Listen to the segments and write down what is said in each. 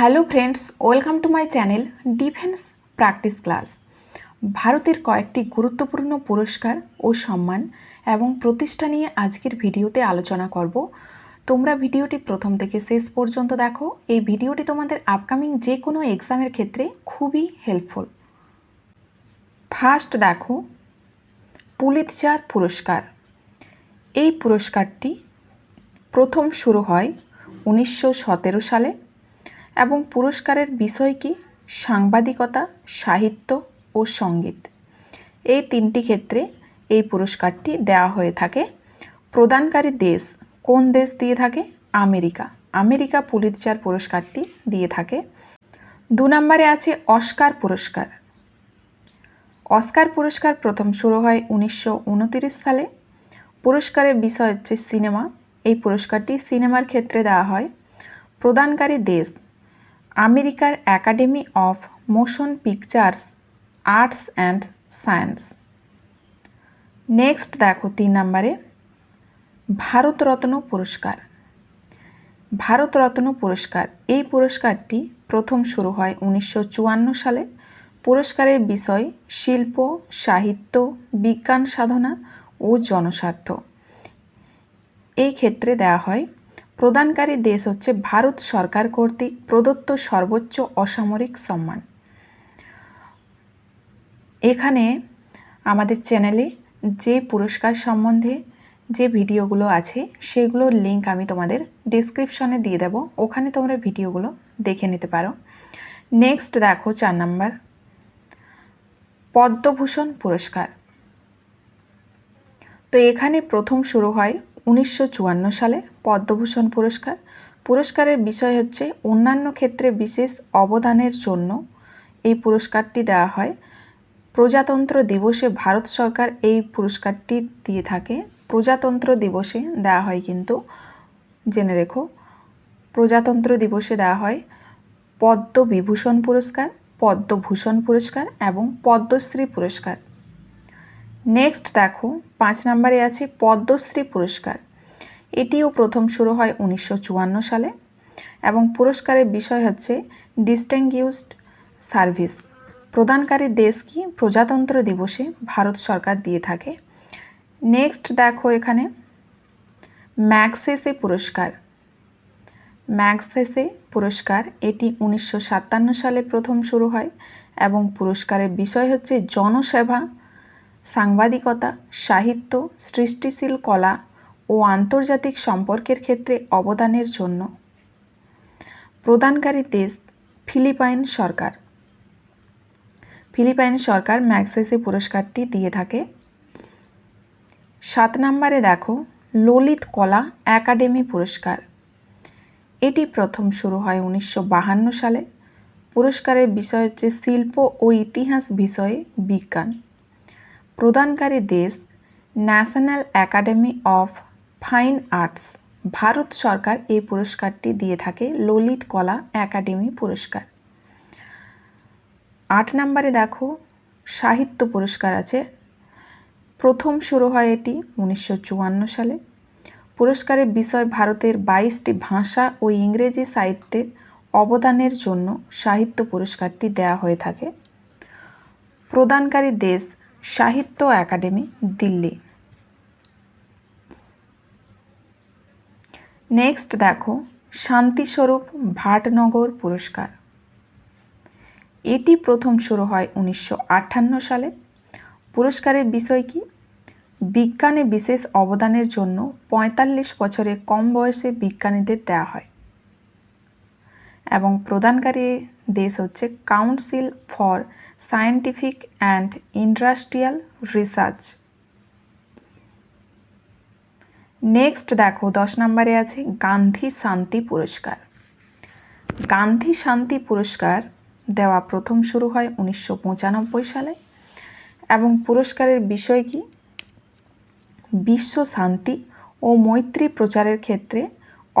Hello friends welcome to my channel defence practice class ভারতের কয়েকটি গুরুত্বপূর্ণ পুরস্কার ও সম্মান এবং প্রতিষ্ঠা নিয়ে আজকের ভিডিওতে আলোচনা করব। তোমরা ভিডিওটি প্রথম থেকে শেষ পর্যন্ত দেখো। এই ভিডিওটি তোমাদের আপকামিং যে কোনো এক্সামের ক্ষেত্রে খুবই হেল্পফুল ফার্স্ট দেখো পুলিৎজার পুরস্কার। এই পুরস্কারটি প্রথম শুরু হয় উনিশশো সতেরো সালে। এবং পুরস্কারের বিষয় কি? সাংবাদিকতা, সাহিত্য ও সংগীত। এই তিনটি ক্ষেত্রে এই পুরস্কারটি দেওয়া হয়ে থাকে। প্রদানকারী দেশ কোন দেশ দিয়ে থাকে? আমেরিকা। আমেরিকা পুলিৎজার পুরস্কারটি দিয়ে থাকে। দু নম্বরে আছে অস্কার পুরস্কার। অস্কার পুরস্কার প্রথম শুরু হয় উনিশশো সালে। পুরস্কারের বিষয় হচ্ছে সিনেমা। এই পুরস্কারটি সিনেমার ক্ষেত্রে দেওয়া হয়। প্রদানকারী দেশ আমেরিকার academy of motion pictures, arts and science. Next দেখো তিন নম্বরে, ভারতরত্ন পুরস্কার। ভারতরত্ন পুরস্কার, এই পুরস্কারটি প্রথম শুরু হয় উনিশশো চুয়ান্ন সালে। পুরস্কারের বিষয় শিল্প, সাহিত্য, বিজ্ঞান সাধনা ও জনস্বার্থ। এই ক্ষেত্রে দেওয়া হয় প্রদানকারী দেশ হচ্ছে ভারত সরকার কর্তৃক প্রদত্ত সর্বোচ্চ অসামরিক সম্মান। এখানে আমাদের চ্যানেলে যে পুরস্কার সম্বন্ধে যে ভিডিওগুলো আছে সেগুলোর লিংক আমি তোমাদের ডিসক্রিপশনে দিয়ে দেব। ওখানে তোমরা ভিডিওগুলো দেখে নিতে পারো। নেক্সট দেখো চার নাম্বার। পদ্মভূষণ পুরস্কার। তো এখানে প্রথম শুরু হয় উনিশশো চুয়ান্ন সালে পদ্মভূষণ পুরস্কার। পুরস্কারের বিষয় হচ্ছে অন্যান্য ক্ষেত্রে বিশেষ অবদানের জন্য এই পুরস্কারটি দেওয়া হয়। প্রজাতন্ত্র দিবসে ভারত সরকার এই পুরস্কারটি দিয়ে থাকে। প্রজাতন্ত্র দিবসে দেওয়া হয় কিন্তু, জেনে রেখো, প্রজাতন্ত্র দিবসে দেওয়া হয় পদ্মবিভূষণ পুরস্কার, পদ্মভূষণ পুরস্কার এবং পদ্মশ্রী পুরস্কার। নেক্সট দেখো, পাঁচ নম্বরে আছে পদ্মশ্রী পুরস্কার। এটিও প্রথম শুরু হয় উনিশশো চুয়ান্ন সালে এবং পুরস্কারের বিষয় হচ্ছে ডিস্টিংগুইশড সার্ভিস প্রদানকারী দেশ কি? প্রজাতন্ত্র দিবসে ভারত সরকার দিয়ে থাকে। নেক্সট দেখো এখানে ম্যাক্সেসে পুরস্কার। ম্যাক্সেসে পুরস্কার, এটি উনিশশো সাতান্ন সালে প্রথম শুরু হয় এবং পুরস্কারের বিষয় হচ্ছে জনসেবা সাংবাদিকতা, সাহিত্য, সৃষ্টিশীল কলা ও আন্তর্জাতিক সম্পর্কের ক্ষেত্রে অবদানের জন্য। প্রদানকারী দেশ ফিলিপাইন সরকার। ফিলিপাইন সরকার ম্যাক্সেসে পুরস্কারটি দিয়ে থাকে। সাত নম্বরে দেখো, ললিত কলা একাডেমি পুরস্কার। এটি প্রথম শুরু হয় উনিশশো সালে। পুরস্কারের বিষয় হচ্ছে শিল্প ও ইতিহাস বিষয়ে বিজ্ঞান। প্রদানকারী দেশ national academy of fine arts. Bharat সরকার এই পুরস্কারটি দিয়ে থাকে ললিত কলা একাডেমি পুরস্কার। আট নম্বরে দেখো, সাহিত্য পুরস্কার আছে। প্রথম শুরু হয় এটি উনিশশো চুয়ান্ন সালে। পুরস্কারের বিষয় ভারতের বাইশটি ভাষা ও ইংরেজি সাহিত্যের অবদানের জন্য সাহিত্য পুরস্কারটি দেয়া হয়ে থাকে। প্রদানকারী দেশ সাহিত্য একাডেমি, দিল্লি। নেক্সট দেখো, শান্তিস্বরূপ ভাটনগর পুরস্কার। এটি প্রথম শুরু হয় উনিশশো আটান্ন সালে। পুরস্কারের বিষয় কি? বিজ্ঞানে বিশেষ অবদানের জন্য পঁয়তাল্লিশ বছরের কম বয়সে বিজ্ঞানীদের দেওয়া হয়। এবং প্রদানকারী দেশ হচ্ছে council for scientific and industrial research next দেখো, দশ নম্বরে আছে গান্ধী শান্তি পুরস্কার। গান্ধী শান্তি পুরস্কার দেওয়া প্রথম শুরু হয় উনিশশো পঁচানব্বই সালে এবং পুরস্কারের বিষয় কি? বিশ্ব শান্তি ও মৈত্রী প্রচারের ক্ষেত্রে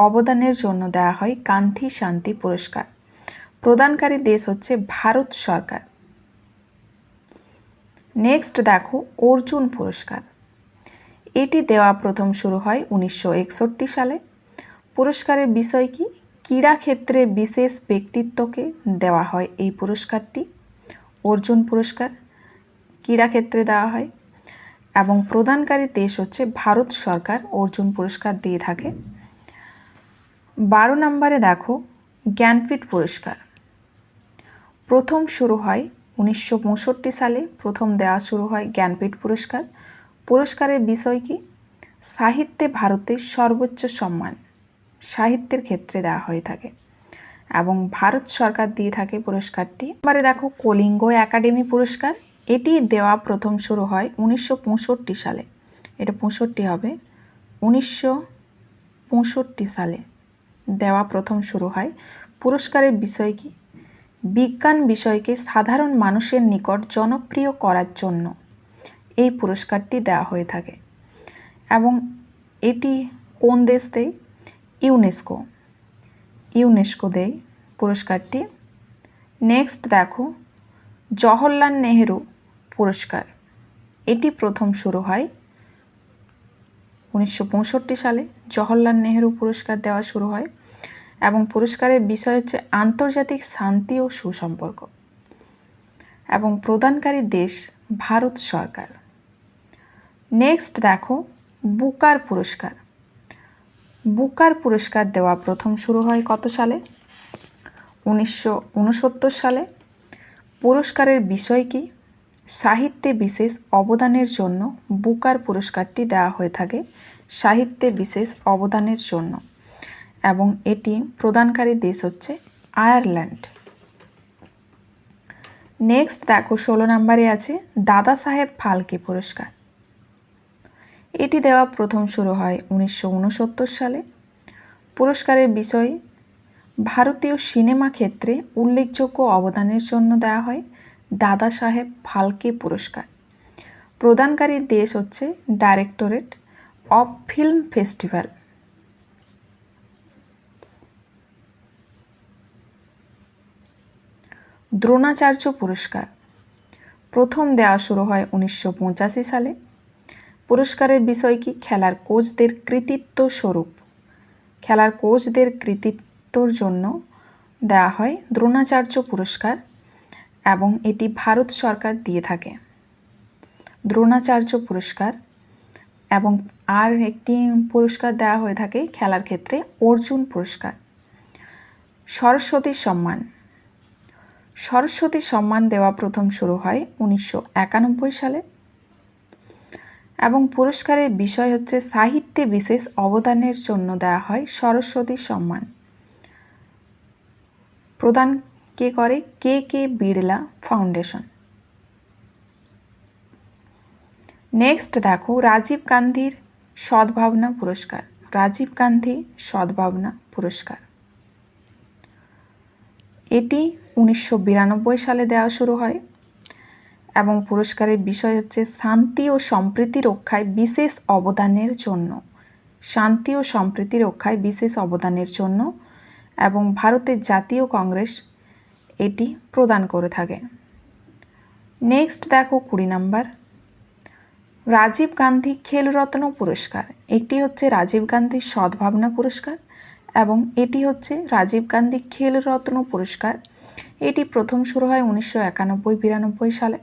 অবদানের জন্য দেওয়া হয় গান্ধী শান্তি পুরস্কার। প্রদানকারী দেশ হচ্ছে ভারত সরকার। নেক্সট দেখো, অর্জুন পুরস্কার। এটি দেওয়া প্রথম শুরু হয় উনিশশো একষট্টি সালে। পুরস্কারের বিষয় কি? ক্রীড়া ক্ষেত্রে বিশেষ ব্যক্তিত্বকে দেওয়া হয় এই পুরস্কারটি। অর্জুন পুরস্কার ক্রীড়া ক্ষেত্রে দেওয়া হয় এবং প্রদানকারী দেশ হচ্ছে ভারত সরকার। অর্জুন পুরস্কার দিয়ে থাকে। বারো নম্বরে দেখো, জ্ঞানপীঠ পুরস্কার। প্রথম শুরু হয় উনিশশো পঁয়ষট্টি সালে, প্রথম দেওয়া শুরু হয় জ্ঞানপীঠ পুরস্কার। পুরস্কারের বিষয় কি? সাহিত্যে ভারতের সর্বোচ্চ সম্মান। সাহিত্যের ক্ষেত্রে দেওয়া হয়ে থাকে। এবং ভারত সরকার দিয়ে থাকে পুরস্কারটি। এবারে দেখো, কলিঙ্গ একাডেমি পুরস্কার। এটি দেওয়া প্রথম শুরু হয় উনিশশো পঁয়ষট্টি সালে। এটা পঁয়ষট্টি হবে। উনিশশো পঁয়ষট্টি সালে। দেওয়া প্রথম শুরু হয়। পুরস্কারের বিষয় কি? বিজ্ঞান বিষয়কে সাধারণ মানুষের নিকট জনপ্রিয় করার জন্য এই পুরস্কারটি দেওয়া হয়ে থাকে। এবং এটি কোন দেশ দেয়? ইউনেস্কো। ইউনেস্কো দেয় পুরস্কারটি। নেক্সট দেখো, জওহরলাল নেহেরু পুরস্কার। এটি প্রথম শুরু হয় উনিশশো পঁয়ষট্টি সালে জওহরলাল নেহেরু পুরস্কার দেওয়া শুরু হয় এবং পুরস্কারের বিষয় হচ্ছে আন্তর্জাতিক শান্তি ও সুসম্পর্ক এবং প্রদানকারী দেশ ভারত সরকার। নেক্সট দেখো, বুকার পুরস্কার। বুকার পুরস্কার দেওয়া প্রথম শুরু হয় কত সালে? উনিশশো উনসত্তর সালে। পুরস্কারের বিষয় কি? সাহিত্যে বিশেষ অবদানের জন্য বুকার পুরস্কারটি দেওয়া হয়ে থাকে সাহিত্যে বিশেষ অবদানের জন্য এবং এটি প্রদানকারী দেশ হচ্ছে আয়ারল্যান্ড। নেক্সট দেখো, ষোলো নম্বরে আছে দাদা সাহেব ফালকে পুরস্কার। এটি দেওয়া প্রথম শুরু হয় উনিশশো উনসত্তর সালে। পুরস্কারের বিষয় ভারতীয় সিনেমা ক্ষেত্রে উল্লেখযোগ্য অবদানের জন্য দেওয়া হয় দাদা সাহেব ফালকে পুরস্কার। প্রদানকারী দেশ হচ্ছে directorate of film festival. Dronacharya পুরস্কার। প্রথম দেওয়া শুরু হয় উনিশশো পঁচাশি সালে। পুরস্কারের বিষয় কি? খেলার কোচদের কৃতিত্ব স্বরূপ। খেলার কোচদের কৃতিত্বর জন্য দেওয়া হয় দ্রোণাচার্য পুরস্কার। এবং এটি ভারত সরকার দিয়ে থাকে। দ্রোণাচার্য পুরস্কার এবং আর একটি পুরস্কার দেওয়া হয়ে থাকে খেলার ক্ষেত্রে, অর্জুন পুরস্কার। সরস্বতী সম্মান। সরস্বতী সম্মান দেওয়া প্রথম শুরু হয় উনিশশো একানব্বই সালে। এবং পুরস্কারের বিষয় হচ্ছে সাহিত্যে বিশেষ অবদানের জন্য দেওয়া হয় সরস্বতী সম্মান। প্রদান কে করে? K K Birla foundation. Next দেখো, রাজীব গান্ধীর সদ্ভাবনা পুরস্কার। রাজীব গান্ধী সদ্ভাবনা পুরস্কার। এটি উনিশশো বিরানব্বই সালে দেওয়া শুরু হয় এবং পুরস্কারের বিষয় হচ্ছে শান্তি ও সম্প্রীতি রক্ষায় বিশেষ অবদানের জন্য। শান্তি ও সম্প্রীতি রক্ষায় বিশেষ অবদানের জন্য এবং ভারতের জাতীয় কংগ্রেস এটি প্রদান করে থাকে। নেক্সট দেখো কুড়ি নাম্বার। রাজীব গান্ধী খেলরত্ন পুরস্কার। একটি হচ্ছে রাজীব গান্ধী সদ্ভাবনা পুরস্কার এবং এটি হচ্ছে রাজীব গান্ধী খেলরত্ন পুরস্কার। এটি প্রথম শুরু হয় উনিশশো একানব্বই বিরানব্বই সালে।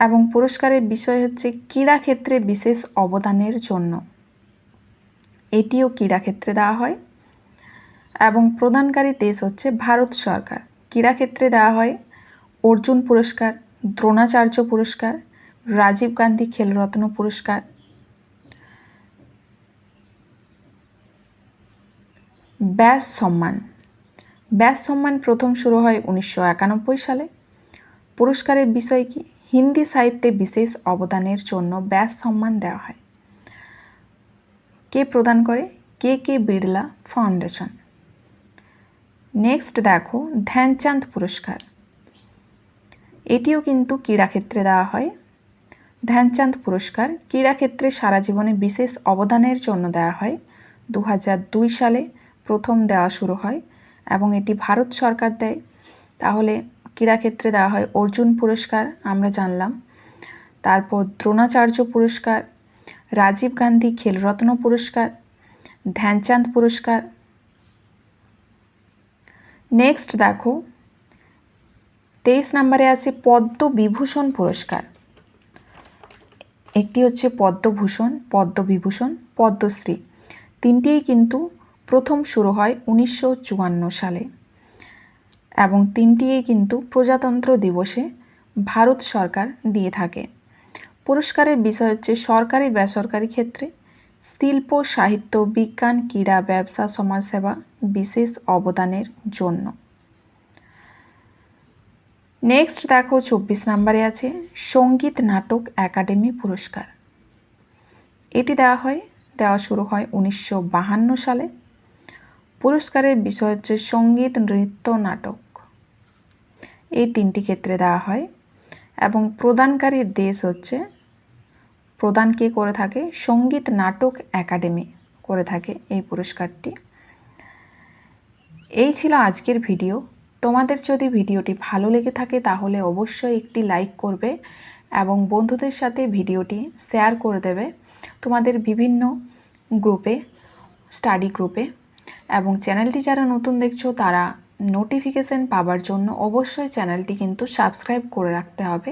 এবং পুরস্কারের বিষয় হচ্ছে ক্রীড়াক্ষেত্রে বিশেষ অবদানের জন্য। এটিও ক্রীড়াক্ষেত্রে দেওয়া হয়। এবং প্রদানকারী দেশ হচ্ছে ভারত সরকার। ক্রীড়াক্ষেত্রে দেওয়া হয়। অর্জুন পুরস্কার, দ্রোণাচার্য পুরস্কার, রাজীব গান্ধী খেলরত্ন পুরস্কার। ব্যাস সম্মান। ব্যাস সম্মান প্রথম শুরু হয় উনিশশো একানব্বই সালে। পুরস্কারের বিষয় কি? হিন্দি সাহিত্যে বিশেষ অবদানের জন্য ব্যাস সম্মান দেওয়া হয়। কে প্রদান করে? K K Birla foundation. Next দেখো, ধ্যানচাঁদ পুরস্কার। এটিও কিন্তু ক্রীড়াক্ষেত্রে দেওয়া হয়। ধ্যানচাঁদ পুরস্কার ক্রীড়াক্ষেত্রে সারা জীবনে বিশেষ অবদানের জন্য দেওয়া হয়। দু হাজার দুই সালে প্রথম দেওয়া শুরু হয় এবং এটি ভারত সরকার দেয়। তাহলে ক্রীড়াক্ষেত্রে দেওয়া হয় অর্জুন পুরস্কার, আমরা জানলাম। তারপর দ্রোণাচার্য পুরস্কার, রাজীব গান্ধী খেলরত্ন পুরস্কার, ধ্যানচাঁদ পুরস্কার নেক্সট দেখো, তেইশ নম্বরে আছে পদ্মবিভূষণ পুরস্কার। একটি হচ্ছে পদ্মভূষণ, পদ্মবিভূষণ, পদ্মশ্রী। তিনটিই কিন্তু প্রথম শুরু হয় উনিশশো চুয়ান্ন সালে। এবং তিনটিই কিন্তু প্রজাতন্ত্র দিবসে ভারত সরকার দিয়ে থাকে। পুরস্কারের বিষয় হচ্ছে সরকারি বেসরকারি ক্ষেত্রে শিল্প, সাহিত্য, বিজ্ঞান, ক্রীড়া, ব্যবসা, সমাজসেবা বিশেষ অবদানের জন্য। নেক্সট দেখো চব্বিশ নম্বরে আছে সংগীত নাটক একাডেমি পুরস্কার। এটি দেওয়া হয়, দেওয়া শুরু হয় উনিশশো সালে। পুরস্কারের বিষয় হচ্ছে সংগীত, নৃত্য, নাটক। এই তিনটি ক্ষেত্রে দেওয়া হয় এবং প্রদানকারী দেশ হচ্ছে প্রদান কে করে থাকে? সংগীত নাটক একাডেমি করে থাকে এই পুরস্কারটি। এই ছিল আজকের ভিডিও। তোমাদের যদি ভিডিওটি ভালো লেগে থাকে তাহলে অবশ্যই একটি লাইক করবে এবং বন্ধুদের সাথে ভিডিওটি শেয়ার করে দেবে তোমাদের বিভিন্ন গ্রুপে, স্টাডি গ্রুপে। এবং চ্যানেলটি যারা নতুন দেখছ তারা নোটিফিকেশান পাওয়ার জন্য অবশ্যই চ্যানেলটি কিন্তু সাবস্ক্রাইব করে রাখতে হবে।